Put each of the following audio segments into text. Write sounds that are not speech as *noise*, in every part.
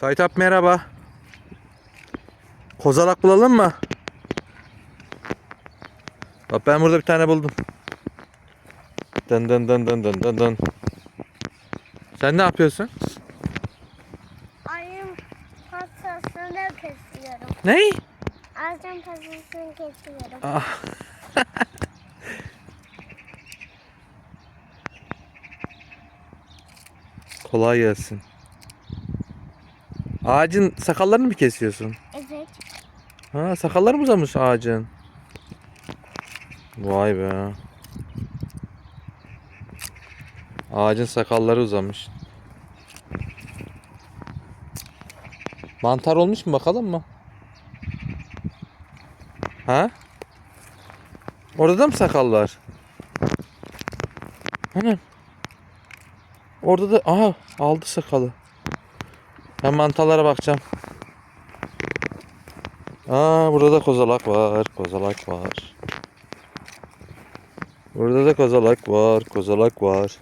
Sait abi merhaba. Kozalak bulalım mı? Bak ben burada bir tane buldum. Dın dın dın dın dın dın dın. Sen ne yapıyorsun? Ayın pastasını kesiyorum. Ney? Ağacın pastasını kesiyorum. Ah. *laughs* Kolay gelsin. Ağacın sakallarını mı kesiyorsun? Evet. Ha sakalları mı uzamış ağacın? Vay be. Ağacın sakalları uzamış. Mantar olmuş mu bakalım mı? Ha? Orada da mı sakallar? Hani? Orada da aha aldı sakalı. Ben mantarlara bakacağım. Aa burada da kozalak var. Kozalak var. Burada da kozalak var. Kozalak var.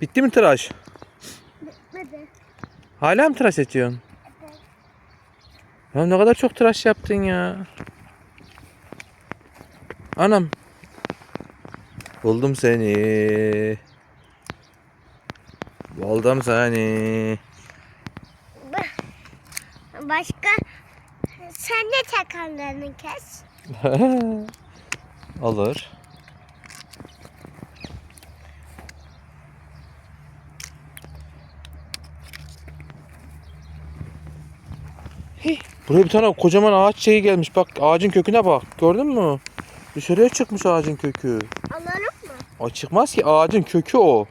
Bitti mi tıraş? Bitmedi. Hala mı tıraş ediyorsun? Evet. Ya ne kadar çok tıraş yaptın ya. Anam. Buldum seni. Buldum seni. Başka sen de sakallarını kes. *laughs* Olur. Hih, buraya bir tane kocaman ağaç şeyi gelmiş. Bak ağacın köküne bak. Gördün mü? Dışarıya çıkmış ağacın kökü. Alalım mı? O çıkmaz ki ağacın kökü o.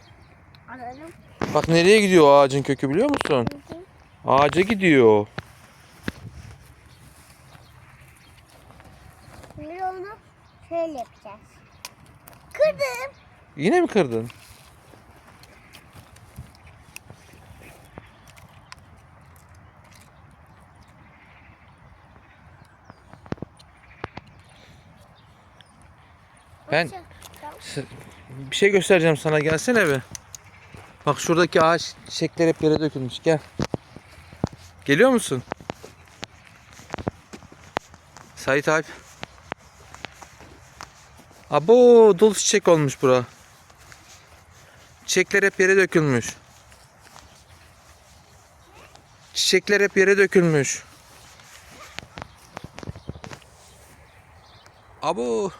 Alalım. Bak nereye gidiyor ağacın kökü biliyor musun? Hı hı. Ağaca gidiyor. Şöyle yapacağız. Kırdım. Yine mi kırdın? Ben- Bir şey göstereceğim sana gelsene bir. Bak şuradaki ağaç çiçekler hep yere dökülmüş gel. Geliyor musun? Sait Alp. Abo dolu çiçek olmuş bura. Çiçekler hep yere dökülmüş. Çiçekler hep yere dökülmüş. Abo.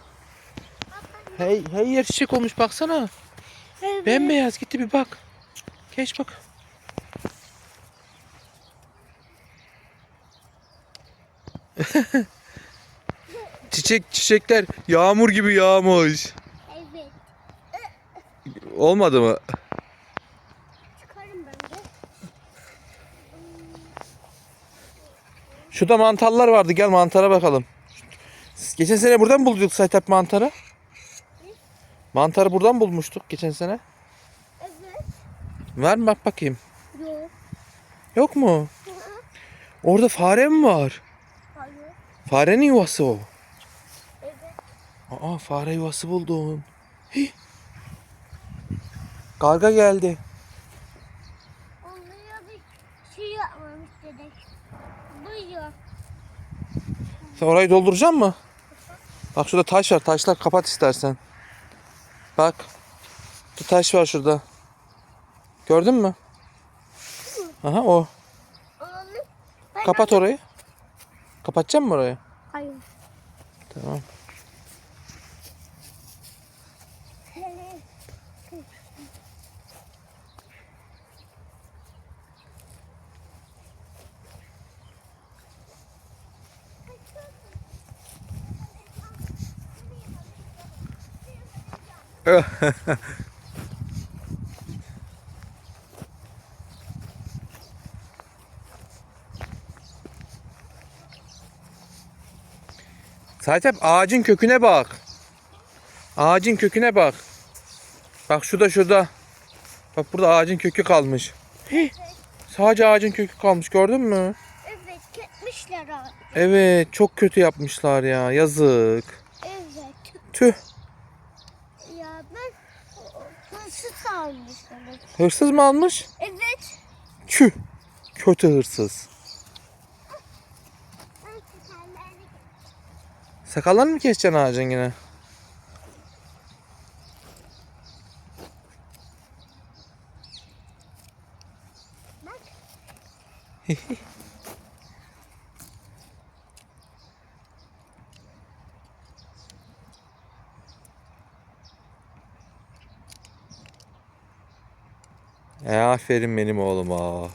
Hey, hey yer çiçek olmuş baksana. Evet. Bembeyaz gitti bir bak. Geç bak. *laughs* Çiçek çiçekler yağmur gibi yağmış. Evet. Olmadı mı? Çıkarım ben de. Şurada mantarlar vardı. Gel mantara bakalım. Geçen sene buradan bulduk Saytap mantarı. Mantarı buradan bulmuştuk geçen sene. Evet. Ver mi bak bakayım. Yok. Yok mu? Orada fare mi var? Hayır. Farenin yuvası o. Aa fare yuvası buldun. Hih. Karga geldi. Onlara bir şey yapmamış dedik. Buyur. Sen orayı dolduracak mı? Bak şurada taş var. Taşlar kapat istersen. Bak. Bir taş var şurada. Gördün mü? Aha o. Kapat orayı. Kapatacak mı orayı? Hayır. Tamam. *laughs* Zaten ağacın köküne bak. Ağacın köküne bak. Bak şurada şurada. Bak burada ağacın kökü kalmış. Hih, *laughs* sadece ağacın kökü kalmış gördün mü? Evet. Gitmişler abi. Evet çok kötü yapmışlar ya yazık. Evet. Tüh Ya ben nasıl kalmışlar? hırsız mı almış? Evet. Tüh Kötü hırsız. Sakallarını mı keseceksin ağacın yine? bak. E aferin benim oğluma.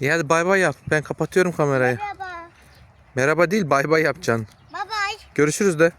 İyi hadi bay bay yap. Ben kapatıyorum kamerayı. Merhaba. Merhaba değil bay bay yapacaksın. Bye bye. Görüşürüz de.